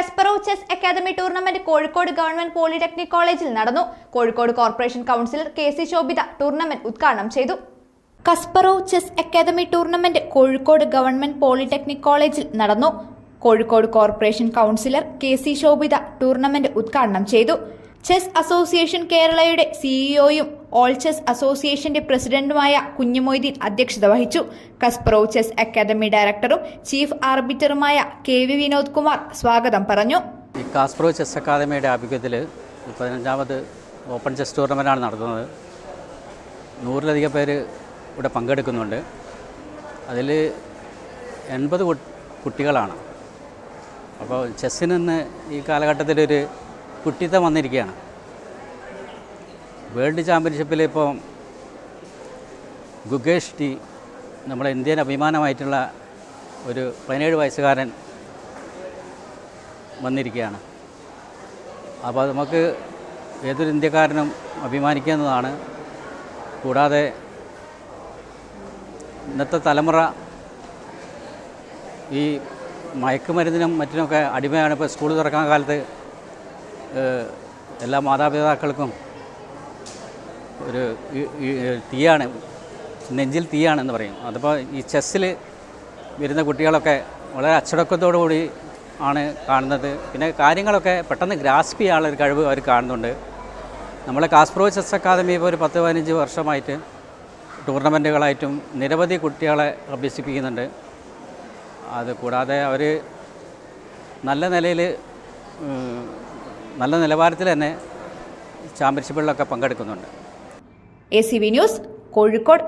Kasparov chess academy tournament Kozhikode government polytechnic കോളേജിൽ നടന്നു. Kozhikode corporation councillor K C Shobhitha tournament ഉദ്ഘാടനം ചെയ്തു. Kasparov chess academy tournament Kozhikode government polytechnic കോളേജിൽ നടന്നു. Kozhikode corporation councillor K C Shobhitha tournament ഉദ്ഘാടനം ചെയ്തു. Chess association കേരളയുടെ സിഇഒയും all chess അസോസിയേഷന്റെ പ്രസിഡന്റുമായ കുഞ്ഞുമൊയ്തീൻ അധ്യക്ഷത വഹിച്ചു. കസ്പറോ ചെസ് അക്കാദമി ഡയറക്ടറും ചീഫ് ആർബിറ്ററുമായ കെ വി വിനോദ് കുമാർ സ്വാഗതം പറഞ്ഞു. ഈ കാസ്പ്രോ ചെസ് അക്കാദമിയുടെ ആഭിമുഖ്യത്തിൽ പതിനഞ്ചാമത് ഓപ്പൺ ചെസ് ടൂർണമെന്റാണ് നടത്തുന്നത് നൂറിലധികം പേര് ഇവിടെ പങ്കെടുക്കുന്നുണ്ട്. അതിൽ എൺപത് കുട്ടികളാണ്. അപ്പോൾ ചെസ്സിന് ഇന്ന് ഈ കാലഘട്ടത്തിലൊരു കുട്ടിത്തം വന്നിരിക്കുകയാണ്. വേൾഡ് ചാമ്പ്യൻഷിപ്പിൽ ഇപ്പോൾ ഗുഗേഷ് ടി നമ്മുടെ ഇന്ത്യൻ അഭിമാനമായിട്ടുള്ള ഒരു പതിനേഴ് വയസ്സുകാരൻ വന്നിരിക്കുകയാണ്. അപ്പോൾ നമുക്ക് ഏതൊരു ഇന്ത്യക്കാരനും അഭിമാനിക്കുന്നതാണ്. കൂടാതെ ഇന്നത്തെ തലമുറ ഈ മയക്കുമരുന്നിനും മറ്റിനൊക്കെ അടിമയാണ്. ഇപ്പോൾ സ്കൂൾ തുറക്കാൻ കാലത്ത് എല്ലാ മാതാപിതാക്കൾക്കും ഒരു തീയാണ് നെഞ്ചിൽ തീയാണെന്ന് പറയും. അതിപ്പോൾ ഈ ചെസ്സിൽ വരുന്ന കുട്ടികളൊക്കെ വളരെ അച്ചടക്കത്തോടു കൂടി ആണ് കാണുന്നത്. പിന്നെ കാര്യങ്ങളൊക്കെ പെട്ടെന്ന് ഗ്രാസ്പ് ചെയ്യാനുള്ള ഒരു കഴിവ് അവർ കാണുന്നുണ്ട്. നമ്മളെ കാസ്പ്രോ ചെസ് അക്കാദമി ഇപ്പോൾ ഒരു പത്ത് പതിനഞ്ച് വർഷമായിട്ട് ടൂർണമെന്റുകളായിട്ടും നിരവധി കുട്ടികളെ അഭ്യസിപ്പിക്കുന്നുണ്ട്. അത് കൂടാതെ അവർ നല്ല നിലയിൽ നല്ല നിലവാരത്തിൽ തന്നെ ചാമ്പ്യൻഷിപ്പുകളിലൊക്കെ പങ്കെടുക്കുന്നുണ്ട്. A C V news Kozhikode.